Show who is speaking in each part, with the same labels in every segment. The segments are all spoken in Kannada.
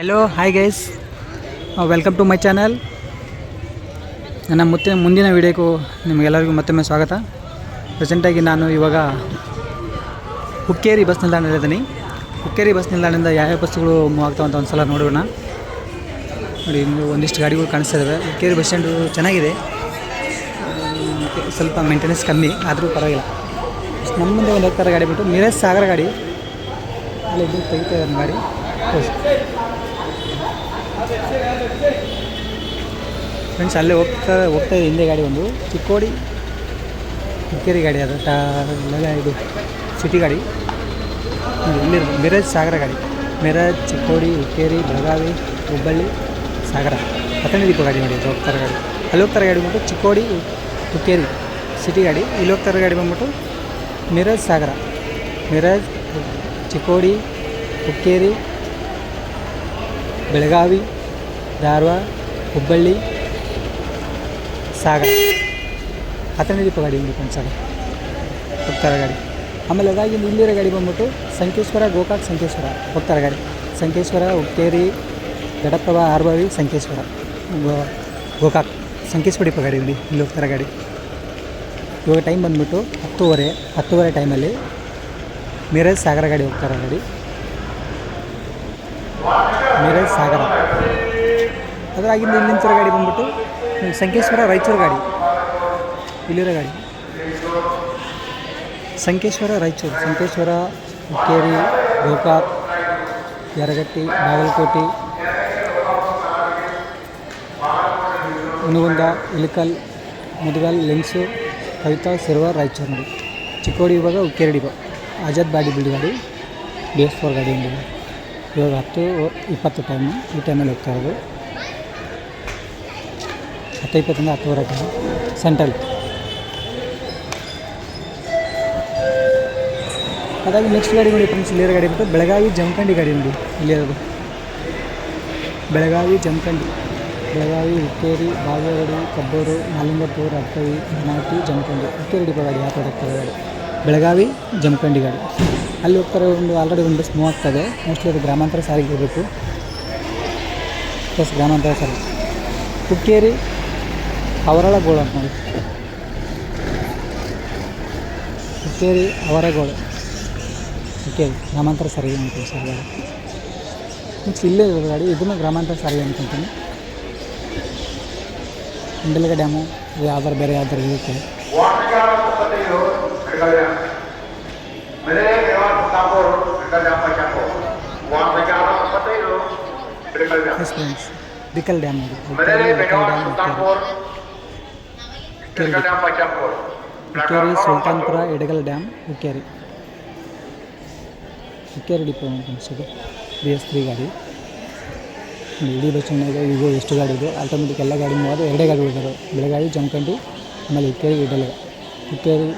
Speaker 1: Hello hi guys welcome to my channel ನನ್ನ ಮತ್ತೆ ಮುಂದಿನ ವಿಡಿಯೋಕ್ಕೂ ನಿಮಗೆಲ್ಲರಿಗೂ ಮತ್ತೊಮ್ಮೆ ಸ್ವಾಗತ. ಪ್ರೆಸೆಂಟಾಗಿ ನಾನು ಇವಾಗ ಹುಕ್ಕೇರಿ ಬಸ್ ನಿಲ್ದಾಣದಲ್ಲಿದ್ದೀನಿ ಹುಕ್ಕೇರಿ ಬಸ್ ನಿಲ್ದಾಣದಿಂದ ಯಾವ್ಯಾವ ಬಸ್ಸುಗಳು ಮೂವ್ ಆಗ್ತಾವಂತ ಒಂದು ಸಲ ನೋಡೋಣ. ನೋಡಿ ಒಂದಿಷ್ಟು ಗಾಡಿಗಳು ಕಾಣಿಸ್ತಾ ಇದ್ದಾವೆ ಹುಕ್ಕೇರಿ ಬಸ್ ಸ್ಟ್ಯಾಂಡು ಚೆನ್ನಾಗಿದೆ. ಸ್ವಲ್ಪ ಮೇಂಟೆನೆನ್ಸ್ ಕಮ್ಮಿ, ಆದರೂ ಪರವಾಗಿಲ್ಲ. ನಮ್ಮ ಮುಂದೆ ಒಂದು ಹೋಗ್ತಾರೆ ಗಾಡಿ ಬಿಟ್ಟು ಮಿರಜ್ ಸಾಗರ ಗಾಡಿ. ಅಲ್ಲಿ ತೆಗಿತಾ ಇದ್ದಾರೆ ಗಾಡಿ. ಫ್ರೆಂಡ್ಸ್ ಅಲ್ಲೇ ಹೋಗ್ತಾ ಹೋಗ್ತಾ ಇದೆ ಹಿಂದೆ ಗಾಡಿ ಒಂದು. ಚಿಕ್ಕೋಡಿ ಇಕ್ಕೇರಿ ಗಾಡಿ, ಅದು ಟಾ ಇದು ಸಿಟಿ ಗಾಡಿ. ಇಲ್ಲಿ ಮಿರಜ್ ಸಾಗರ ಗಾಡಿ. ಮಿರಜ್, ಚಿಕ್ಕೋಡಿ ಹುಕ್ಕೇರಿ ಬೆಳಗಾವಿ, ಹುಬ್ಬಳ್ಳಿ, ಸಾಗರ. ಹತ್ತನೇ ಗಾಡಿ ನೋಡಿ ಹೋಗ್ತಾರೆ ಗಾಡಿ. ಅಲ್ಲಿ ಹೋಗ್ತಾರೆ ಗಾಡಿ ಬಂದ್ಬಿಟ್ಟು ಚಿಕ್ಕೋಡಿ ಹುಕ್ಕೇರಿ ಸಿಟಿ ಗಾಡಿ. ಇಲ್ಲಿ ಹೋಗ್ತಾರೆ ಗಾಡಿ ಬಂದ್ಬಿಟ್ಟು ಮಿರಜ್ ಸಾಗರ. ಮಿರಜ್, ಚಿಕ್ಕೋಡಿ ಹುಕ್ಕೇರಿ ಬೆಳಗಾವಿ, ಧಾರವಾಡ, ಹುಬ್ಬಳ್ಳಿ ಸಾಗರ. ಹತ್ತನೇ ದೀಪ ಗಾಡಿ ಒಂದು ಸಾಗರ. ಹೋಗ್ತಾರ ಗಾಡಿ. ಆಮೇಲೆ ಅದಾಗಿ ಇಲ್ಲಿರೋ ಗಾಡಿ ಬಂದ್ಬಿಟ್ಟು ಸಂಕೇಶ್ವರ, ಗೋಕಾಕ್ ಸಂಕೇಶ್ವರ ಹೋಗ್ತಾರೆ ಗಾಡಿ. ಸಂಕೇಶ್ವರ, ಹುಕ್ಕೇರಿ ಗಡಪ್ರಭಾ ಆರ್ಬಾವಿ ಸಂಕೇಶ್ವರ ಗೋಕಾಕ್, ಸಂಕೇಶ್ವರ ದೀಪ ಗಾಡಿ ಇಲ್ಲಿ ಇಲ್ಲಿ ಹೋಗ್ತಾರೆ ಗಾಡಿ. ಇವಾಗ ಟೈಮ್ ಬಂದ್ಬಿಟ್ಟು ಹತ್ತುವರೆ ಹತ್ತುವರೆ ಟೈಮಲ್ಲಿ ಮಿರಜ್ ಸಾಗರ ಗಾಡಿ ಹೋಗ್ತಾರೆ ಗಾಡಿ. ಮಿರಜ್ ಸಾಗರ. ಅದರಾಗಿಂದ ಇಲ್ಲಿ ನಿಂತಿರೋ ಗಾಡಿ ಬಂದ್ಬಿಟ್ಟು ಸಂಕೇಶ್ವರ ರಾಯಚೂರು ಗಾಡಿ. ಇಲ್ಲಿರೋ ಗಾಡಿ. ಸಂಕೇಶ್ವರ ರಾಯಚೂರು, ಸಂಕೇಶ್ವರ, ಹುಕ್ಕೇರಿ, ಗೋಕಾಕ್, ಯರಗಟ್ಟಿ, ಬಾಗಲಕೋಟೆ ಹುನಗುಂದ ಇಳಕಲ್, ಮುದಗಲ್, ಲೆನ್ಸು ಕವಿತಾ ಸಿರ್ವಾರ್ ರಾಯಚೂರು ನೋಡಿ ಚಿಕ್ಕೋಡಿ ಇವಾಗ Hukkeri depot Azad body build ಗಾಡಿ ಬಿ ಎಸ್ ಫೋರ್ ಗಾಡಿ ಇವಾಗ ಹತ್ತು, ಇಪ್ಪತ್ತು ಟೈಮು ಈ ಟೈಮಲ್ಲಿ ಹೋಗ್ತಾ ಇರೋದು. ಹತ್ತು ಇಪ್ಪತ್ತರಿಂದ ಹತ್ತುವರೆ ಟೈಮ್ ಸೆಂಟ್ರಲ್. ಅದಾಗಿ ನೆಕ್ಸ್ಟ್ ಗಾಡಿ ನೋಡಿ ಫ್ರೆಂಡ್ಸ್ ಇಲ್ಲಿರೋ ಗಾಡಿ ಬಿಟ್ಟು ಬೆಳಗಾವಿ ಜಮಖಂಡಿ ಗಾಡಿ ನೋಡಿ, ಇಲ್ಲಿರೋದು. ಬೆಳಗಾವಿ ಜಮಖಂಡಿ. ಬೆಳಗಾವಿ, ಹುಕ್ಕೇರಿ, ಬಾಗೇವಾಡಿ, ಕಬ್ಬೂರು ಮಾಲಿಂಗಪುರ ಅಕ್ಕವಿ ಬನಾಟಿ ಜಮಖಂಡಿ. ಹುಕ್ಕೇರಿ ಡಿಪೋ ಗಾಡಿ ಗಾಡಿ ಬೆಳಗಾವಿ ಜಮಖಂಡಿ ಗಾಡಿ. ಅಲ್ಲಿ ಹೋಗ್ತಾರೆ ಒಂದು ಆಲ್ರೆಡಿ ಒಂದು ಬಸ್ ಆಗ್ತದೆ. ಮೋಸ್ಟ್ಲಿ ಅದು ಗ್ರಾಮಾಂತರ ಸಾರಿಗೆ ಇರಬೇಕು. ಪ್ಲಸ್ ಗ್ರಾಮಾಂತರ ಸಾರಿಗೆ. ಹುಕ್ಕೇರಿ ಅವರಳ ಗೋಳು ಅಂತ. ನೋಡಿ ಹುಕ್ಕೇರಿ ಅವರಗೋಳು. ಹುಕ್ಕೇರಿ, ಗ್ರಾಮಾಂತರ ಸಾರಿಗೆ ಅನ್ಕೊಂಡು ಸರ್ ಗಾಡಿ ನೆಕ್ಸ್ಟ್ ಇಲ್ಲೇ ಇರೋದು ಗಾಡಿ, ಇದನ್ನು ಗ್ರಾಮಾಂತರ ಸರಿ ಅನ್ಕೊಂತೀನಿ. ಹಿಂಡಲ್ಗ ಡ್ಯಾಮು ಇದು ಯಾವ್ದಾರು ಬೇರೆ ಯಾವ್ದಾರು ಇರುತ್ತೆ. Hidkal dam Hukkeri Hidkal dam Hukkeri Hukkeri Sultanpur Edagal dam Hukkeri Hukkeri depot ಅನ್ಸಿದೆ B S three ಗಾಡಿ. ಇಡೀ ಬಸ್ ಚೆನ್ನಾಗಿದೆ ಈಗ ಎಷ್ಟು ಗಾಡಿ ಇದೆ? ಆಟೋಮೆಟಿಕ್ ಎಲ್ಲ ಗಾಡಿ ಮೂವದು ಎರಡೇ ಗಾಡಿ ಉಳಿದಾವೆ ಬೆಳಗಾವಿ ಜಮಖಂಡಿ ಆಮೇಲೆ ಹುಕ್ಕೇರಿ ಇಡಲಗ ಹುಕ್ಕೇರಿ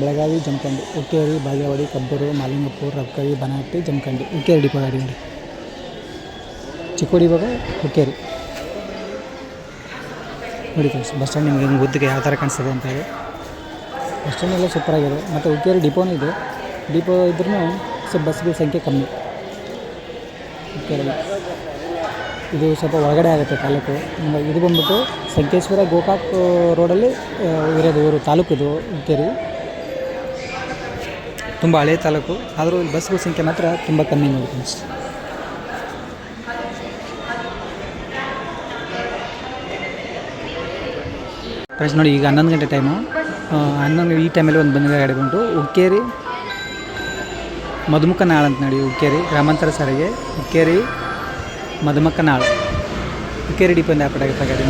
Speaker 1: ಬೆಳಗಾವಿ ಜಮಖಂಡಿ. ಹುಕ್ಕೇರಿ ಬಾಗೇವಾಡಿ ಕಬ್ಬೂರು ಮಾಲಿಂಗಪುರ ರಕ್ಕವಿ ಬನಾಟಿ ಜಮಖಂಡಿ. ಹುಕ್ಕೇರಿ ಡಿಪೋ ಗಾಡಿ ಚಿಕ್ಕೋಡಿ ಇವಾಗ ಹುಕ್ಕೇರಿ ನೋಡಿ ಫ್ರೆಂಡ್ಸ್ ಬಸ್ ಸ್ಟ್ಯಾಂಡ್ ನಿಮಗೆ ಉದ್ದಕ್ಕೆ ಯಾವ ಥರ ಕಾಣಿಸ್ತದೆ ಅಂತ ಹೇಳಿ. ಬಸ್ ಸ್ಟ್ಯಾಂಡ್ ಎಲ್ಲ ಸೂಪರಾಗಿದೆ ಮತ್ತು ಹುಕ್ಕೇರಿ ಡಿಪೋನೂ ಇದೆ. ಡಿಪೋ ಇದ್ರೂ ಸ್ವಲ್ಪ ಬಸ್ಗಳ ಸಂಖ್ಯೆ ಕಮ್ಮಿ. ಹುಕ್ಕೇರಿ ಇದು ಸ್ವಲ್ಪ ಒಳಗಡೆ ಆಗುತ್ತೆ ತಾಲೂಕು. ಇದು ಬಂದ್ಬಿಟ್ಟು ಸಂಕೇಶ್ವರ ಗೋಕಾಕ್ ರೋಡಲ್ಲಿ ಇರೋದು ಊರು ತಾಲೂಕು ಇದು ಹುಕ್ಕೇರಿ ತುಂಬ ಹಳೆಯ ತಾಲೂಕು. ಆದರೂ ಇಲ್ಲಿ ಬಸ್ಗಳ ಸಂಖ್ಯೆ ಮಾತ್ರ ತುಂಬ ಕಮ್ಮಿ ನೋಡಿ ಫ್ರೆಂಡ್ಸ್ ಫ್ರೆಂಡ್ಸ್ ನೋಡಿ ಈಗ ಹನ್ನೊಂದು ಗಂಟೆ ಟೈಮು ಹನ್ನೊಂದು ಈ ಟೈಮಲ್ಲಿ ಒಂದು ಬಂದ ಗಾಡಿ ಬಂದು ಹುಕ್ಕೇರಿ ಮಧುಮಕ್ಕನಾಳ್ ಅಂತ ನೋಡಿ ಉಕ್ಕೇರಿ ಗ್ರಾಮಾಂತರ ಸಾರಿಗೆ ಹುಕ್ಕೇರಿ ಮಧುಮಕ್ಕನಾಳ್ ಉಕ್ಕೇರಿ ಡಿಪೋ ಇಂದ ಆಗುತ್ತೆ ಗಾಡಿ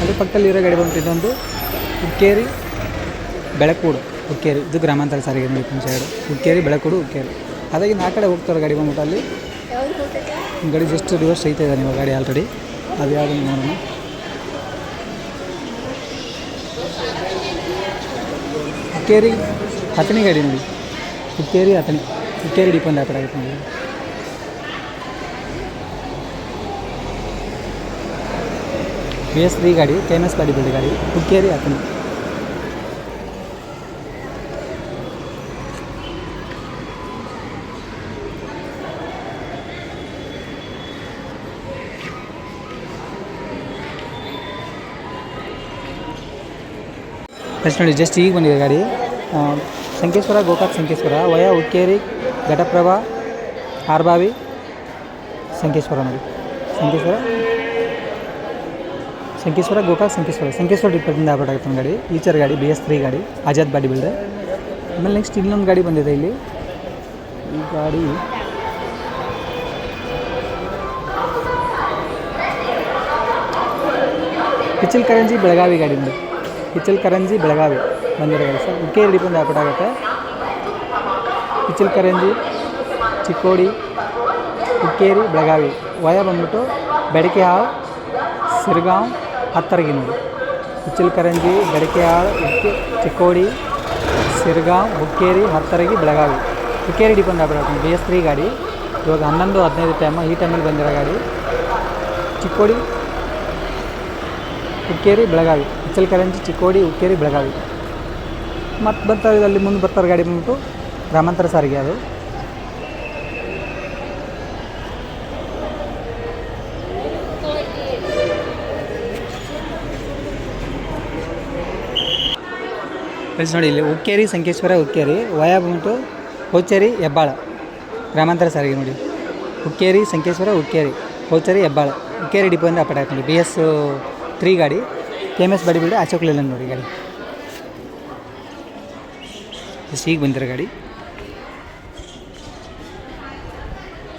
Speaker 1: ಅಲ್ಲಿ ಪಕ್ಕದಲ್ಲಿ ಇರೋ ಗಾಡಿ ಬಂದು ಇದೊಂದು ಉಕ್ಕೇರಿ ಬೆಳಕೂಡು. ಉಕ್ಕೇರಿ ಇದು ಗ್ರಾಮಾಂತರ ಸಾರಿಗೆ ನೋಡಿ ಫ್ರೆಂಡ್ಸ್ ಎರಡು. ಉಕ್ಕೇರಿ ಬೆಳಕೂಡು ಹುಕ್ಕೇರಿ ಹಾಗಾಗಿ ಆ ಕಡೆ ಹೋಗ್ತಾರೆ ಗಾಡಿ ಬಂದ್ಬಿಟ್ಟು ಅಲ್ಲಿ ಗಾಡಿ ಜಸ್ಟ್ ರಿವರ್ಸ್ ಐತೆ ಇದೆ ನೀವು ಗಾಡಿ ಆಲ್ರೆಡಿ ಅದು ಯಾವುದು ನೋಡೋಣ. ಹುಕ್ಕೇರಿ ಹತ್ತನೇ ಗಾಡಿ ನೋಡಿ. ಹುಕ್ಕೇರಿ ಹತ್ತನೇ, ಹುಕ್ಕೇರಿ ಡಿಪೆಂಡ್ ಆ ಕಡೆ ಆಗುತ್ತೆ ನೋಡಿ. ಗಾಡಿ ಕೆಮಸ್ ಗಾಡಿ ಬಿಡಿ ಗಾಡಿ. ಹುಕ್ಕೇರಿ ಹತ್ತನೇ. ನೆಕ್ಸ್ಟ್ ನೋಡಿ ಜಸ್ಟ್ ಈಗ ಬಂದಿದೆ ಗಾಡಿ. ಸಂಕೇಶ್ವರ ಗೋಕಾಕ್ ಸಂಕೇಶ್ವರ ವಯ ಉಕ್ಕೇರಿ ಘಟಪ್ರಭಾ ಆರ್ಬಾವಿ ಸಂಕೇಶ್ವರ ನೋಡಿ. ಸಂಕೇಶ್ವರ ಸಂಕೇಶ್ವರ ಗೋಕಾಕ್ ಸಂಕೇಶ್ವರ ಸಂಕೇಶ್ವರ ಡಿಪಾರ್ಟ್ಮೆಂಟ್ ಆಪರೇಟ್ ನಮ್ಮ ಗಾಡಿ. ಈಚರ್ ಗಾಡಿ, ಬಿ ಎಸ್ ತ್ರೀ ಗಾಡಿ, ಆಜಾದ್ ಬಾಡಿ ಬಿಲ್ಡರ್ ಆಮೇಲೆ ನೆಕ್ಸ್ಟ್ ಇನ್ನೊಂದು ಗಾಡಿ ಬಂದಿದೆ ಇಲ್ಲಿ. ಈ ಗಾಡಿ ಕಿಚಲ್ ಕರಂಜಿ ಬೆಳಗಾವಿ ಗಾಡಿ ನೋಡಿ. ಕಿಚಲ್ ಕರಂಜಿ ಬೆಳಗಾವಿ. ಬಂದಿರೋ ಗಾಡಿ ಸರ್ ಉಕ್ಕೆ ಡಿಪೆಂಡ್ ಆಪರೇಟ್ ಆಗುತ್ತೆ. ಕಿಚಲ್ ಕರಂಜಿ ಚಿಕ್ಕೋಡಿ, ಹುಕ್ಕೇರಿ, ಬೆಳಗಾವಿ. ವಯ ಬಂದ್ಬಿಟ್ಟು ಬೆಡಕೆ ಹಾಳು, ಸಿರ್ಗಾಂವ್ ಹತ್ತರಗಿ ನೋಡಿ ಹುಚ್ಚಲ್ಕರಂಜಿ ಬೆಡಕೆ ಹಾಳು ಉಕ್ಕೆ ಚಿಕ್ಕೋಡಿ, ಸಿರ್ಗಾಂವ್, ಹುಕ್ಕೇರಿ, ಹತ್ತರಗಿ, ಬೆಳಗಾವಿ. ಹುಕ್ಕೇರಿ ಡಿಪೆಂಡ್ ಆಗ್ಬಿಡತ್ತೆ ಬಿ ಎಸ್ ತ್ರೀ ಗಾಡಿ. ಇವಾಗ ಹನ್ನೊಂದು, ಹದಿನೈದು ಟೈಮ್ ಈ ಟೈಮಲ್ಲಿ ಬಂದಿರೋ ಗಾಡಿ. ಚಿಕ್ಕೋಡಿ, ಹುಕ್ಕೇರಿ, ಬೆಳಗಾವಿ. ಹುಚ್ಚಲ್ಕರಂಜಿ ಚಿಕ್ಕೋಡಿ, ಹುಕ್ಕೇರಿ, ಬೆಳಗಾವಿ. ಮತ್ತು ಬರ್ತಾರೆ ಅಲ್ಲಿ ಮುಂದೆ ಬರ್ತಾರೆ ಗಾಡಿ ಬಂದ್ಬಿಟ್ಟು. ಗ್ರಾಮಾಂತರ ಸಾರಿಗೆ ಅದು. ಫ್ರೆಂಡ್ಸ್ ನೋಡಿ, ಇಲ್ಲಿ ಉಕ್ಕೇರಿ, ಸಂಕೇಶ್ವರ ಉಕ್ಕೇರಿ ವಯ ಬಂದ್ಬಿಟ್ಟು ಹೋಚೇರಿ, ಹೆಬ್ಬಾಳ. ಗ್ರಾಮಾಂತರ ಸಾರಿಗೆ ನೋಡಿ. ಉಕ್ಕೇರಿ, ಸಂಕೇಶ್ವರ, ಉಕ್ಕೇರಿ, ಹೋಚೇರಿ, ಹೆಬ್ಬಾಳ. ಉಕ್ಕೇರಿ ಅಂದರೆ ಅಪಡ ಹಾಕೊಂಡು ಬಿ ಎಸ್ ತ್ರೀ ಗಾಡಿ K M S body build ಅಶೋಕ್ಲಿಲ್ಲ ನೋಡಿ ಗಾಡಿ. ಜಸ್ಟ್ ಈಗ ಬಂದಿರೋ ಗಾಡಿ.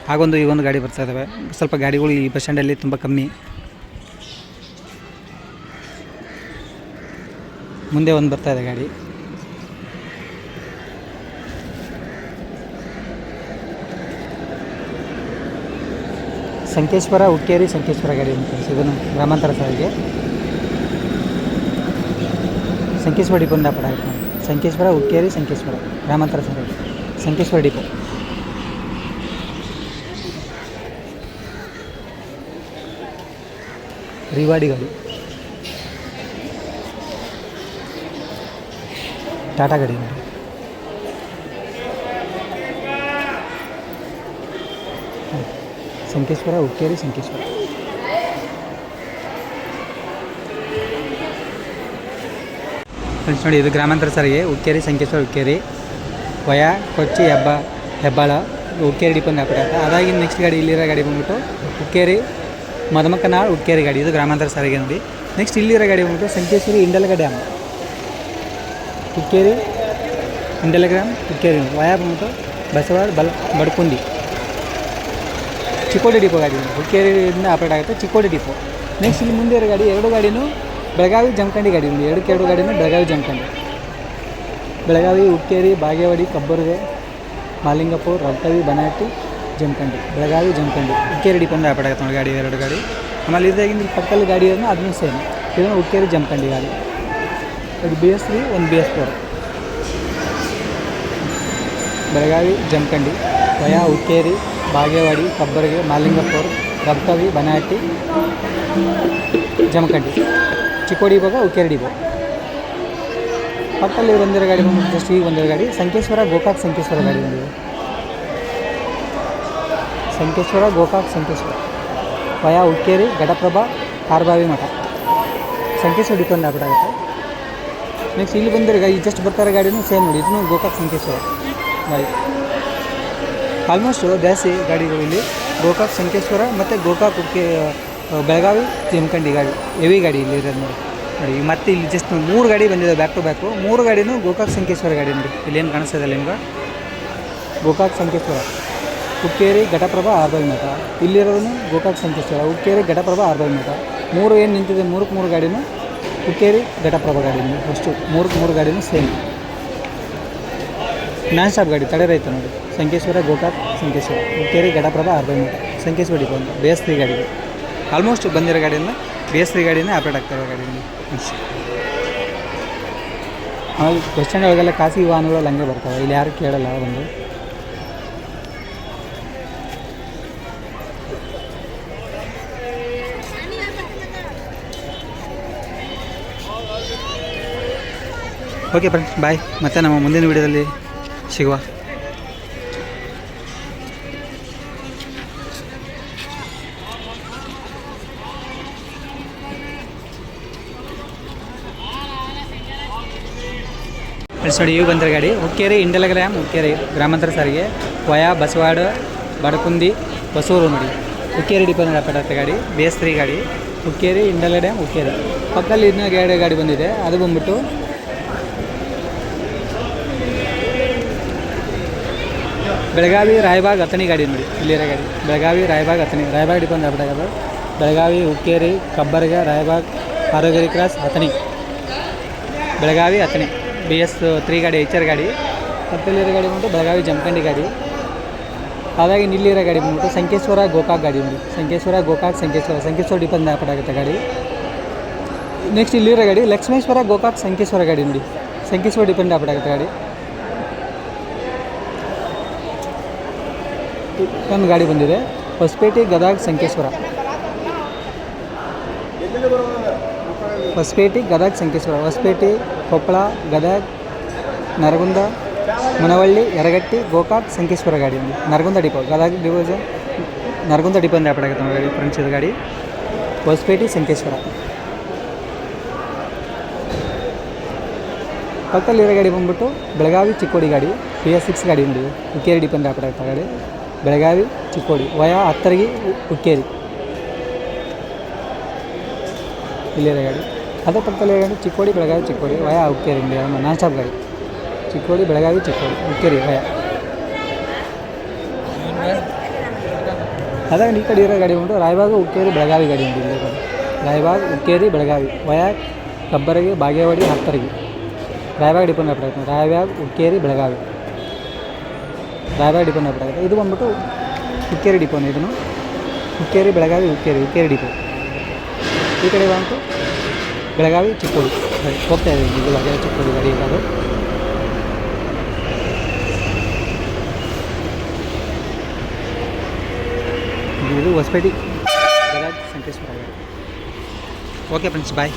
Speaker 1: ಹಾಗೊಂದು, ಈಗೊಂದು ಗಾಡಿ ಬರ್ತಾ ಇದ್ದಾವೆ ಸ್ವಲ್ಪ ಗಾಡಿಗಳು ಈ ಬಸ್ ಸ್ಟ್ಯಾಂಡಲ್ಲಿ ತುಂಬ ಕಮ್ಮಿ. ಮುಂದೆ ಒಂದು ಬರ್ತಾ ಇದೆ ಗಾಡಿ. ಸಂಕೇಶ್ವರ, ಹುಕ್ಕೇರಿ, ಸಂಕೇಶ್ವರ ಗಾಡಿ ಅಂತ ಇದನ್ನು ಗ್ರಾಮಾಂತರ ಸಾರಿಗೆ ಸಂಕೇಶ್ವರ ಡಿಪೋ ಪಡ ಸಂಕೇಶ್ವರ ಹುಕ್ಕೇರಿ ಸಂಕೇಶ್ವರ ಗ್ರಾಮಾಂತರ ಸರ್. ಸಂಕೇಶ್ವರ ಡಿಪೋ. ರಿವಾಡಿಗಳು. ಟಾಟಾ ಗಾಡಿ. ಸಂಕೇಶ್ವರ ಹುಕ್ಕೇರಿ ಸಂಕೇಶ್ವರ. ಫ್ರೆಂಡ್ಸ್ ನೋಡಿ, ಇದು ಗ್ರಾಮಾಂತರ ಸಾರಿಗೆ, ಉಕ್ಕೇರಿ, ಸಂಕೇಶ್ವರ ಉಕ್ಕೇರಿ, ವಯ, ಕೊಚ್ಚಿ, ಹೆಬ್ಬ, ಹೆಬ್ಬಾಳ, ಉಕ್ಕೇರಿ ಡಿಪೋ ಹಾಕ್ಬಿಟ್ಟ ಅದಾಗಿ ನೆಕ್ಸ್ಟ್ ಗಾಡಿ, ಇಲ್ಲಿರೋ ಗಾಡಿ ಬಂದ್ಬಿಟ್ಟು ಉಕ್ಕೇರಿ, ಮದಮಕ್ಕನಾಳ್ ಉಕ್ಕೇರಿ ಗಾಡಿ. ಇದು ಗ್ರಾಮಾಂತರ ಸಾರಿಗೆ ನೋಡಿ. ನೆಕ್ಸ್ಟ್ ಇಲ್ಲಿರೋ ಗಾಡಿ ಬಂದ್ಬಿಟ್ಟು ಸಂಕೇಶ್ವರಿ ಇಂಡಲಗ ಡ್ಯಾಮ್. ಹುಕ್ಕೇರಿ ಇಂಡಲಗ್ರಾಮ್ ಉಕ್ಕೇರಿ ವಯ ಬಂದ್ಬಿಟ್ಟು ಬಸವಾಡ ಬಲ್ ಬಡ್ಕುಂಡಿ ಚಿಕ್ಕೋಡಿ ಡಿಪೋ ಗಾಡಿ. ಹುಕ್ಕೇರಿಯಿಂದ ಆಪ್ರೇಟ್ ಆಗುತ್ತೆ ಚಿಕ್ಕೋಡಿ ಡಿಪೋ. ನೆಕ್ಸ್ಟ್ ಇಲ್ಲಿ ಮುಂದೆ ಇರೋ ಗಾಡಿ, ಎರಡು ಗಾಡಿನೂ ಬೆಳಗಾವಿ ಜಮಖಂಡಿ ಗಾಡಿ ಒಂದು, ಎರಡು ಎರಡು ಗಾಡಿನೂ ಬೆಳಗಾವಿ ಜಮಖಂಡಿ. ಬೆಳಗಾವಿ ಹುಕ್ಕೇರಿ ಬಾಗೇವಾಡಿ, ಕಬ್ಬರ್ಗೆ, ಮಾಲಿಂಗಪುರ ರಟ್ಟವಿ ಬನಾಟಿ, ಜಮಖಂಡಿ. ಬೆಳಗಾವಿ, ಜಮಖಂಡಿ. ಹುಕ್ಕೇರಿ ಡಿಪೆಂಡ್ ಆಪರೇಟ್ ಆಗುತ್ತೆ ನೋಡಿ ಗಾಡಿ, ಎರಡು ಗಾಡಿ. ಆಮೇಲೆ ಇದಾಗಿಂದ ಪಕ್ಕದಲ್ಲಿ ಗಾಡಿ ಅದನ್ನು ಅದನ್ನು ಸೇಮ್ ಇದನ್ನು ಹುಕ್ಕೇರಿ ಜಮಖಂಡಿ ಗಾಡಿ. ಇದು ಬಿ ಎಸ್ ತ್ರೀ ಒಂದು B S four Belagavi, Jamkhandi, via Hukkeri Bagewadi, ಕಬ್ಬರ್ಗೆ, Mahalingapur, Rabkavi, Banahatti, Jamkhandi. Chikkodi ಭಾಗ ಹುಕ್ಕೇರಿ ಭಾಗ ಪಕ್ಕದಲ್ಲಿ ಒಂದೆರಡು ಗಾಡಿ ಬಂದು ಜಸ್ಟ್ ಈಗ ಒಂದೆರಡು ಗಾಡಿ. ಸಂಕೇಶ್ವರ, ಗೋಕಾಕ್, ಸಂಕೇಶ್ವರ ಗಾಡಿ ಬಂದಿದೆ. ಸಂಕೇಶ್ವರ, ಗೋಕಾಕ್, ಸಂಕೇಶ್ವರ. ವಯಾ, ಉಕ್ಕೇರಿ, ಘಟಪ್ರಭಾ, ಕಾರ್ಬಾವಿ ಮಠ. ಸಂಕೇಶ್ವರ ಡಿಪೆಂಡ್ ಆಗ್ಬಿಟ್ಟಾಗುತ್ತೆ ನೆಕ್ಸ್ಟ್ ಇಲ್ಲಿ ಬಂದಿರೋ ಗಾಡಿ ಜಸ್ಟ್ ಬರ್ತಾರೆ ಗಾಡಿನೂ ಸೇಮ್ ನೋಡಿ. ಇದನ್ನು ಗೋಕಾಕ್ ಸಂಕೇಶ್ವರ ಗಾಡಿ. ಆಲ್ಮೋಸ್ಟು ಜಾಸ್ತಿ ಗಾಡಿಗಳು ಇಲ್ಲಿ. ಗೋಕಾಕ್, ಸಂಕೇಶ್ವರ ಮತ್ತು ಗೋಕಾಕ್ ಉಕ್ಕೆ ಬೆಳಗಾವಿ ಜಮಖಂಡಿ ಗಾಡಿ ಹೆವಿ ಗಾಡಿ ಇಲ್ಲಿ ಇರೋದು ನೋಡಿ. ನೋಡಿ, ಮತ್ತೆ ಇಲ್ಲಿ ಜಸ್ಟ್ ಮೂರು ಗಾಡಿ ಬಂದಿದೆ ಬ್ಯಾಕ್ ಟು ಬ್ಯಾಕು ಮೂರು ಗಾಡಿನೂ ಗೋಕಾಕ್ ಸಂಕೇಶ್ವರ ಗಾಡಿ ನೋಡಿ. ಇಲ್ಲೇನು ಕಾಣಿಸ್ತದೆ ನಿಮ್ಗೆ? ಗೋಕಾಕ್ ಸಂಕೇಶ್ವರ. ಹುಕ್ಕೇರಿ ಘಟಪ್ರಭಾ, ಆರ್ಬಲ್ ಮಠ. ಇಲ್ಲಿರೋದನ್ನು ಗೋಕಾಕ್ ಸಂಕೇಶ್ವರ ಹುಕ್ಕೇರಿ ಘಟಪ್ರಭಾ, ಆರ್ಬಲ್ ಮಠ. ಮೂರು ಏನು ನಿಂತಿದೆ, ಮೂರಕ್ಕೆ ಮೂರು ಗಾಡಿನೂ ಹುಕ್ಕೇರಿ ಘಟಪ್ರಭಾ ಗಾಡಿನೂ ಫಸ್ಟು ಮೂರಕ್ಕೆ ಮೂರು ಗಾಡಿನೂ ಸೇಮ್ ನಾನ್ ಸ್ಟಾಪ್ ಗಾಡಿ, ತಡೆ ರೈತ ನೋಡಿ. ಸಂಕೇಶ್ವರ, ಗೋಕಾಕ್, ಸಂಕೇಶ್ವರ. ಹುಕ್ಕೇರಿ ಘಟಪ್ರಭಾ, ಆರ್ಬಲ್ ಮಠ. ಸಂಕೇಶ್ವರ ಡಿಪೋ ಅಂತ ಬೇಸ್ತಿ ಗಾಡಿಗೆ ಆಲ್ಮೋಸ್ಟ್ ಬಂದಿರೋ ಗಾಡಿಯಿಂದ ಬಿ ಎಸ್ ತ್ರೀ ಗಾಡಿನೇ ಆಪ್ರೇಟ್ ಆಗ್ತಾಯಿರೋ ಗಾಡಿಯಿಂದ ಅಷ್ಟೇ ಆಮೇಲೆ ಬಸ್ ಸ್ಟ್ಯಾಂಡ್ ಒಳಗೆಲ್ಲ ಖಾಸಗಿ ವಾಹನಗಳು ಹಂಗೆ ಬರ್ತಾವೆ. ಇಲ್ಲಿ ಯಾರು ಕೇಳಲ್ಲ ಬಂದು. ಓಕೆ ಫ್ರೆಂಡ್ಸ್ ಬಾಯ್ ಮತ್ತೆ ನಮ್ಮ ಮುಂದಿನ ವಿಡಿಯೋದಲ್ಲಿ ಸಿಗುವ. ಫ್ರೆಂಡ್ಸ್ ನೋಡಿ ಇವು ಬಂದ್ರೆ ಗಾಡಿ. ಹುಕ್ಕೇರಿ ಇಂಡಲ ಇಂಡಲಗ್ರಾಮ್, ಹುಕ್ಕೇರಿ ಗ್ರಾಮಾಂತರ ಸಾರಿಗೆ. ವಯಾ, ಬಸವಾಡ, ಬಡಕುಂದಿ, ಹೊಸೂರು ನೋಡಿ. ಹುಕ್ಕೇರಿ ಡಿಪೋ ಗಾಡಿ. ಬೇಸ್ತ್ರಿ ಗಾಡಿ. ಹುಕ್ಕೇರಿ ಇಂಡಲ ಡ್ಯಾಮ್ ಹುಕ್ಕೇರಿ. ಪಕ್ಕದಲ್ಲಿ ಇನ್ನೂ ಗಾಡಿ ಗಾಡಿ ಬಂದಿದೆ. ಅದು ಬಂದ್ಬಿಟ್ಟು ಬೆಳಗಾವಿ, ರಾಯಬಾಗ್, ಅಥಣಿ ಗಾಡಿ ನೋಡಿ. ಇಲ್ಲಿರೋ ಗಾಡಿ. ಬೆಳಗಾವಿ, ರಾಯಬಾಗ್, ಅಥಣಿ. ರಾಯಬಾಗ್ ಡಿಪೋ ಆಗ್ಬಿಟ್ಟಾಗದು ಬೆಳಗಾವಿ, ಹುಕ್ಕೇರಿ, ಕಬ್ಬರ್ಗ, Raibag, ಆರೋಗ್ಯರಿ cross, Athani. Belagavi, Athani. B S three ಗಾಡಿ ಎಚ್ ಆರ್ ಗಾಡಿ. ಮತ್ತಿಲ್ಲಿರೋ ಗಾಡಿ ಬಂದು ಬೆಳಗಾವಿ ಜಮಖಂಡಿ ಗಾಡಿ. ಹಾಗಾಗಿ ನಿಲ್ಲಿರೋ ಗಾಡಿ ಬಂದ್ಬಿಟ್ಟು ಸಂಕೇಶ್ವರ ಗೋಕಾಕ್ ಗಾಡಿ ನೋಡಿ ಸಂಕೇಶ್ವರ ಗೋಕಾಕ್, ಸಂಕೇಶ್ವರ ಸಂಕೇಶ್ವರ ಡಿಪೆಂಡ್ ಆಗುತ್ತೆ ಗಾಡಿ. ನೆಕ್ಸ್ಟ್ ಇಲ್ಲಿರೋ ಗಾಡಿ, ಲಕ್ಷ್ಮೇಶ್ವರ ಗೋಕಾಕ್, ಸಂಕೇಶ್ವರ ಗಾಡಿ ನೋಡಿ. ಸಂಕೇಶ್ವರ ಡಿಪೆಂಡ್ ಆಗುತ್ತೆ ಗಾಡಿ. ಒಂದು ಗಾಡಿ ಬಂದಿದೆ. ಹೊಸಪೇಟೆ, ಗದಗ, ಸಂಕೇಶ್ವರ. ಹೊಸಪೇಟೆ, ಗದಗ, ಸಂಕೇಶ್ವರ. ಹೊಸಪೇಟೆ ಕೊಪ್ಪಳ ಗದಗ್ ನರಗುಂದ ಮುನವಳ್ಳಿ ಯರಗಟ್ಟಿ ಗೋಕಾಕ್ ಸಂಕೇಶ್ವರ ಗಾಡಿ ಒಂದು Naragund depot Gadag division Naragund depot ಅಂತ ಆಗುತ್ತೆ ಗಾಡಿ ಫ್ರೆಂಡ್ಸ್ ಇದು ಗಾಡಿ ಹೊಸಪೇಟೆ ಸಂಕೇಶ್ವರ ಪಕ್ಕದಲ್ಲಿರೋ ಗಾಡಿ ಬಂದ್ಬಿಟ್ಟು ಬೆಳಗಾವಿ ಚಿಕ್ಕೋಡಿ ಗಾಡಿ ಪಿ ಎಸ್ ಸಿಕ್ಸ್ ಗಾಡಿ ఉంది. ಹುಕ್ಕೇರಿ ಡಿಪೆಂಡ್ ಆಗುತ್ತೆ ಗಾಡಿ ಬೆಳಗಾವಿ ಚಿಕ್ಕೋಡಿ ವಯಾ ಹತ್ತರಿಗೆ ಹುಕ್ಕೇರಿ ಇಲ್ಲಿರೋ ಗಾಡಿ ಅದೇ ಪಕ್ಕದಲ್ಲಿ Chikkodi Belagavi Chikkodi, via Hukkeri non stop ಗಾಡಿ. ಚಿಕ್ಕೋಡಿ, ಬೆಳಗಾವಿ ಚಿಕ್ಕೋಡಿ, ಹುಕ್ಕೇರಿ, ವಯ. ಅದಾಗ ಈ ಕಡೆ ಇರೋ ಗಾಡಿ ಉಂಟು ರಾಯಬಾಗ, ಹುಕ್ಕೇರಿ, ಬೆಳಗಾವಿ ಗಾಡಿ ಉಂಟು ಇಲ್ಲಿ ರಾಯಬಾಗ್, ಹುಕ್ಕೇರಿ, ಬೆಳಗಾವಿ, ವಯ ಕಬ್ಬರಿಗೆ, ಬಾಗೇವಾಡಿ, ಹತ್ತರಿಗೆ. ರಾಯಬಾಗ ಡಿಪೆಂಡ್ ಆಗ್ಬಿಡುತ್ತೆ ರಾಯಬಾಗ, ಹುಕ್ಕೇರಿ, ಬೆಳಗಾವಿ. ರಾಯಬಾಗ ಡಿಪೆಂಡ್ ಆಗ್ಬಿಡುತ್ತೆ ಇದು ಬಂದ್ಬಿಟ್ಟು ಹುಕ್ಕೇರಿ ಡಿಪೋನ ಇದನ್ನು. ಹುಕ್ಕೇರಿ, ಬೆಳಗಾವಿ, ಹುಕ್ಕೇರಿ ಹುಕ್ಕೇರಿ ಡಿಪೋ. ಈ ಕಡೆ ಬಂತು ಬೆಳಗಾವಿ, ಚಿಕ್ಕೋಡಿ. ಗಾಡಿ ಹೋಗ್ತಾ ಇದೆ ಇದು ಬೆಳಗಾವಿ ಚಿಕ್ಕೋಡಿ ಗಾಡಿ ಇರೋದು ಇದು ಹೊಸಪೇಟೆ. ಗದಗ್ ಸಂಕೇಶ್ವರ ಗಾಡಿ. Okay friends bye